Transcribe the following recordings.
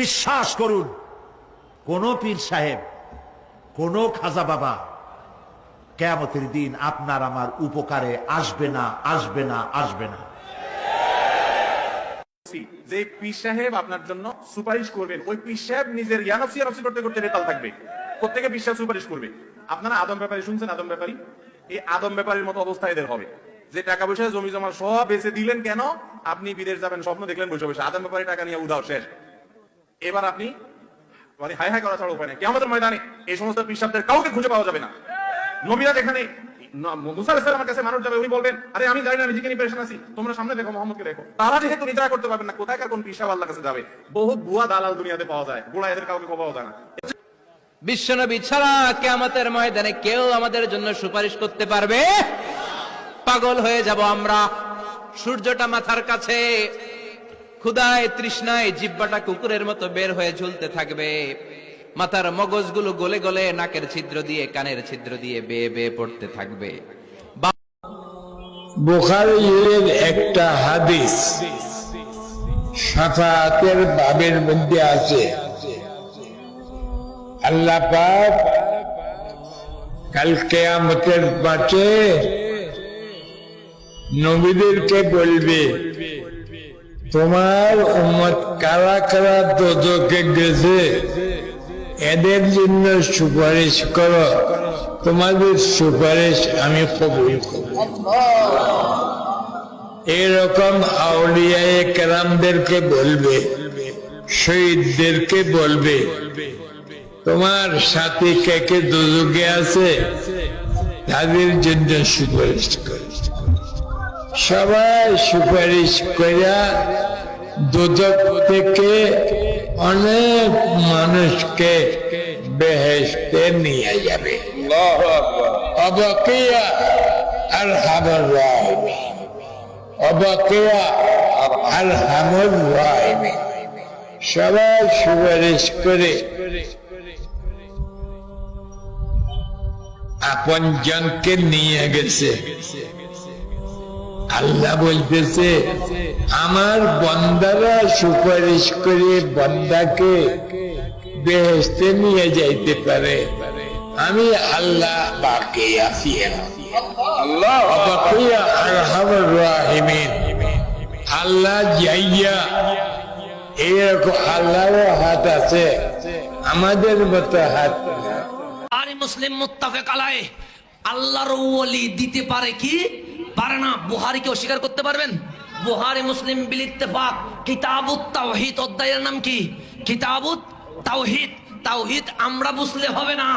বিশ্বাস করুন, কোন পীর সাহেব, কোন খাজা বাবা, কেয়ামতের দিন আপনার আমার উপকারে আসবে না আসবে না আসবে না। যে পীর সাহেব আপনার জন্য সুপারিশ করবেন, ওই পীর সাহেব নিজের ইয়ানফসি ইয়ানফসি করতে করতে বেতাল থাকবে। প্রত্যেকে পীর সাহেব সুপারিশ করবে। আপনারা আদম ব্যাপারী শুনছেন আদম ব্যাপারী? এই আদম ব্যাপারীর মতো অবস্থা এদের হবে। যে টাকা পয়সা জমি জমা সব বেচে দিলেন কেন? আপনি বিদেশ যাবেন স্বপ্ন দেখলেন বসে বসে। আদম ব্যাপারী টাকা নিয়ে উদাও শেষ। এবার আপনি মানে হাই হাই করা ছাড়া উপায় নেই। কেমন ময়দানে এই সমস্ত পিসাবদের কাউকে খুঁজে পাওয়া যাবে না। নবীরা যেখানে সুপারিশ করতে পারবে? পাগল হয়ে যাব আমরা। সূর্যটা মাথার কাছে। ক্ষুদায় তৃষ্ণায় জিব্বাটা কুকুরের মতো বের হয়ে ঝুলতে থাকবে। মাথার মগজগুলো গলে গলে নাকের ছিদ্র দিয়ে, কানের ছিদ্র দিয়ে বেয়ে বেয়ে পড়তে থাকবে। বা- একটা হাদিস সাফাতের বাবের মধ্যে আছে। আল্লাহ পাক কাল কেয়ামতের মাঠে নবীদেরকে বলবে তোমার উম্মত কারা কারা দোজকে গেছে? এদের জন্য সুপারিশ করো। তোমাদের সুপারিশ আমি কবুল এরকম আউলিয়ায়ে কেরামদেরকে বলবে, শহীদদেরকে বলবে, তোমার সাথে কে কে দুযোগে আছে? তাদের জন্য সুপারিশ করে। সবাই সুপারিশ করিয়া দুদক থেকে অনেক মানুষকে বেহেস্তে নিয়ে যাবে। অবকিয়া আর অবকিয়া আর হামর সবাই সুপারিশ করে আপন জনকে নিয়ে গেছে। আল্লাহ বলতেছে আমার বন্দারা সুপারিশ করে বন্দাকে বেহেস্তে নিয়ে যাইতে পারে। আমি আল্লাহ বাকি আল্লাহ যাইয়া এরকম আল্লাহর হাত আছে আমাদের মতো হাত। আর মুসলিম মুত্তাফেক আলাই আল্লাহর ওলি দিতে পারে কি? পারে না বুহারিকে অস্বীকার করতে পারবেন? বুহারি, মুসলিম, বিল ইত্তেফাক। কিতাবুত তাওহিদ, অধ্যায়ের নাম কি? কিতাবুত তাওহিত তাওহিত আমরা বুঝলে হবে না।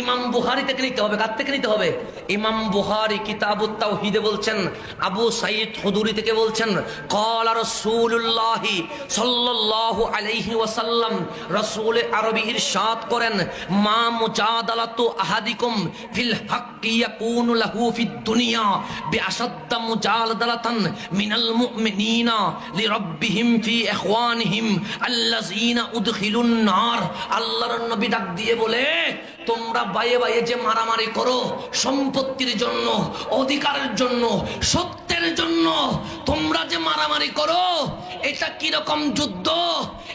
ইমাম বুহারি থেকে নিতে হবে? কার থেকে নিতে হবে? ইমাম বুহারি কিতাবুত তাওহীদে বলছেন, আবু সাইদ হুদুরি থেকে বলছেন, কল রাসূলুল্লাহি সাল্লাল্লাহু আলাইহি ওয়াসাল্লাম রাসূল আরবি ইরশাদ করেন, মা মুজাদালাতু আহাদিকুম ফিল হাক্কি ইয়াকুনু লাহু ফিদ দুনিয়া বিআশাদ্দা মুজাদালাতান মিনাল মুমিনিনা লিরাব্বিহিম ফি ইখওয়ানিহিম আল্লাযিনা উদখিলুন নার। আল্লাহর নবী ডাক দিয়ে বলে, তোমরা বাইয়ে বাইয়ে যে মারামারি করো সম্পত্তির জন্য অধিকারের জন্য সত্যের জন্য তোমরা যে মারামারি করো এটা কীরকম যুদ্ধ?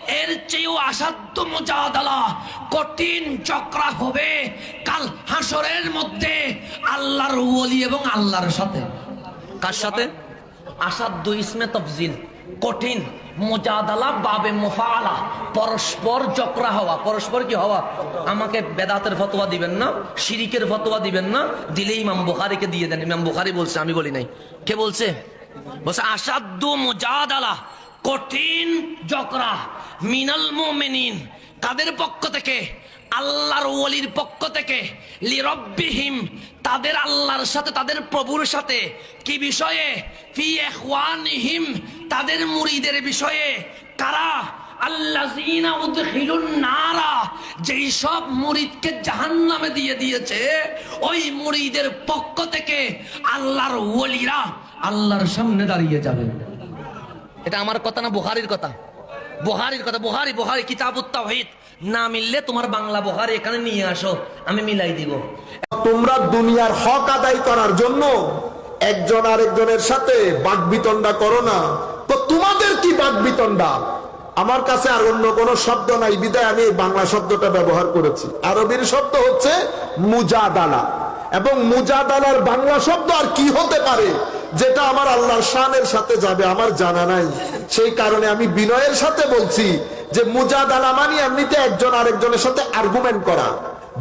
এর চেয়েও আসাধ্য মোজাদালা কঠিন চক্রা হবে কাল হাসরের মধ্যে আল্লাহর ওলি এবং আল্লাহর সাথে। কার সাথে? আসাধ্য ইসমে তফজিল। কঠিন, মোজাদালা, বাবে মোফালা পরস্পর চক্রা হওয়া। পরস্পর কি হওয়া? আমাকে বেদাতের ফতোয়া দিবেন না, শিরিকের ফতোয়া দিবেন না দিলে ইমাম বুখারিকে দিয়ে দেন। ইমাম বুখারি বলছে, আমি বলি নাই। কে বলছে? বলছে আসাধ্য মোজাদালা, কঠিন চক্রা মিনাল মোমেনিন। তাদের পক্ষ থেকে? আল্লাহর ওলির পক্ষ থেকে লিরব্বিহিম, তাদের আল্লাহর সাথে, তাদের প্রভুর সাথে কি বিষয়ে? ফি ইখওয়ানিহিম, তাদের মুরিদের বিষয়ে কারা? আল্লাযিনা উদখিলুন নারা, যেই সব মুরিদকে জাহান্নামে দিয়ে দিয়েছে, ওই মুরিদের পক্ষ থেকে আল্লাহর ওলিরা আল্লাহর সামনে দাঁড়িয়ে যাবেন এটা আমার কথা না বুহারির কথা? বুহারির কথা, বুহারি বুহারি, কিতাবুত তাওহীদ। না মিললে তোমার বাংলা বুহারি এখানে নিয়ে আসো, আমি মিলাই দিব। তোমরা দুনিয়ার হক আদায় করার জন্য একজন আরেকজনের সাথে বাগবিতণ্ডা করো না। তো তোমাদের কি বাগবিতণ্ডা আমার কাছে আর অন্য কোনো শব্দ নাই, বিদায়, আমি বাংলা শব্দটা ব্যবহার করেছি। আরবির শব্দ হচ্ছে মুজাদালা। এবং মুজাদালার বাংলা শব্দ আর কি হতে পারে? যেটা আমার আল্লাহর শানের সাথে যাবে, আমার জানা নাই। সেই কারণে আমি বিনয়ের সাথে বলছি যে মুজাদালা মানে এমনিতে একজন আরেকজনের সাথে আর্গুমেন্ট করা,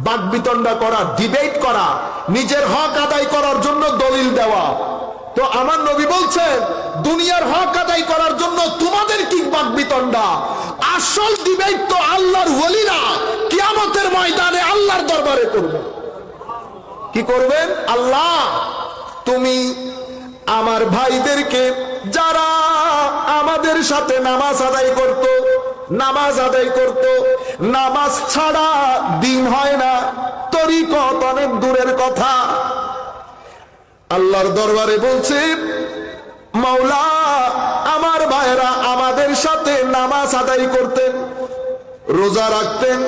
বাকবিতণ্ডা করা ডিবেট করা, নিজের হক আদায় করার জন্য দলিল দেওয়া। তো আমার নবী বলছেন দুনিয়ার হক আদায় করার জন্য তোমাদের কি বাকবিতণ্ডা? আসল ডিবেট তো আল্লাহর ওলিরা কিয়ামতের ময়দানে আল্লাহর দরবারে করবে। কি করবেন? আল্লাহ, তুমি আমার ভাইদেরকে যারা আমাদের সাথে নামাজ আদায় করত, নামাজ আদায় করত, নামাজ ছাড়া দিন হয় না। তরিকত অনেক দূরের কথা। আল্লাহর দরবারে বলছে, মাওলা, আমার ভাইরা আমাদের সাথে নামাজ আদায় করতেন, রোজা রাখতেন।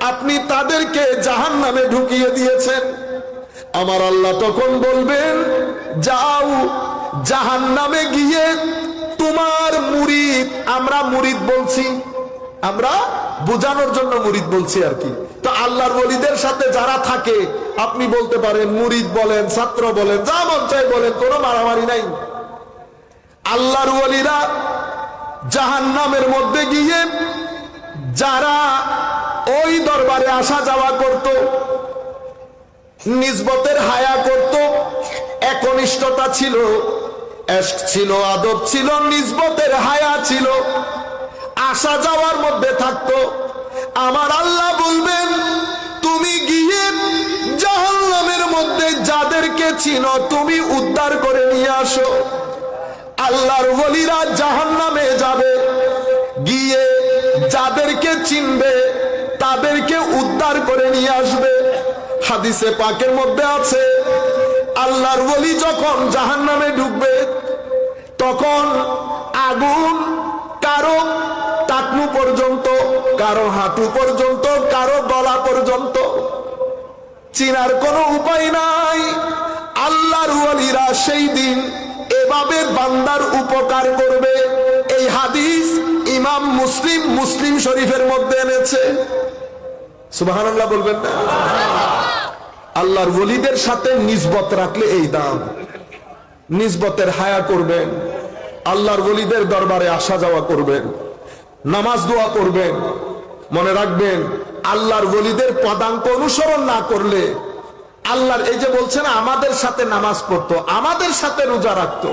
আপনি তাদেরকে জাহান নামে ঢুকিয়ে দিয়েছেন। আমার আল্লাহ তখন বলবেন যাও জাহান নামে গিয়ে তোমার মুরিদ, আমরা মুরিদ বলছি। আমরা বোঝানোর জন্য মুরিদ বলছি আর কি। তো আল্লাহর ওলিদের সাথে যারা থাকে, আপনি বলতে পারেন, মুরিদ বলেন, ছাত্র বলেন, যা মন চাই বলেন, কোনো মারামারি নাই। আল্লাহর ওলিরা জাহান নামের মধ্যে গিয়ে যারা ওই দরবারে আসা যাওয়া করত, নিজবতের হায়া করত একনিষ্ঠতা ছিল, এশক ছিল, আদব ছিল নিজবতের হায়া ছিল। আসা যাওয়ার মধ্যে থাকতো, আমার আল্লাহ বলবেন, তুমি গিয়ে জাহান্নামের মধ্যে যাদেরকে চিনো, তুমি উদ্ধার করে নিয়ে আসো। আল্লাহর ওলিরা জাহান্নামে যাবে, গিয়ে যাদেরকে চিনবে, তাদেরকে উদ্ধার করে নিয়ে আসবে। হাদিসে পাকের মধ্যে আছে আল্লাহর ওলি যখন জাহান্নামে ঢুকবে, তখন আগুন কারও টাকনু পর্যন্ত, কারও হাঁটু পর্যন্ত, কারও গলা পর্যন্ত। চিনার কোনো উপায় নাই। আল্লাহর ওয়ালিরা সেই দিন এভাবে বান্দার উপকার করবে। এই হাদিস ইমাম মুসলিম মুসলিম শরীফের মধ্যে এনেছে। সুবহানাল্লাহ বলবেন না? আল্লাহর ওলিদের সাথে নিজবত রাখলে এই দাম। নিজবতের হায়া করবেন, আল্লাহর ওলিদের দরবারে আসা যাওয়া করবেন, নামাজ দোয়া করবেন, মনে রাখবেন, আল্লাহর ওলিদের পদাঙ্ক অনুসরণ না করলে আল্লাহর এই যে বলছেন আমাদের সাথে নামাজ পড়তো, আমাদের সাথে রোজা রাখতো।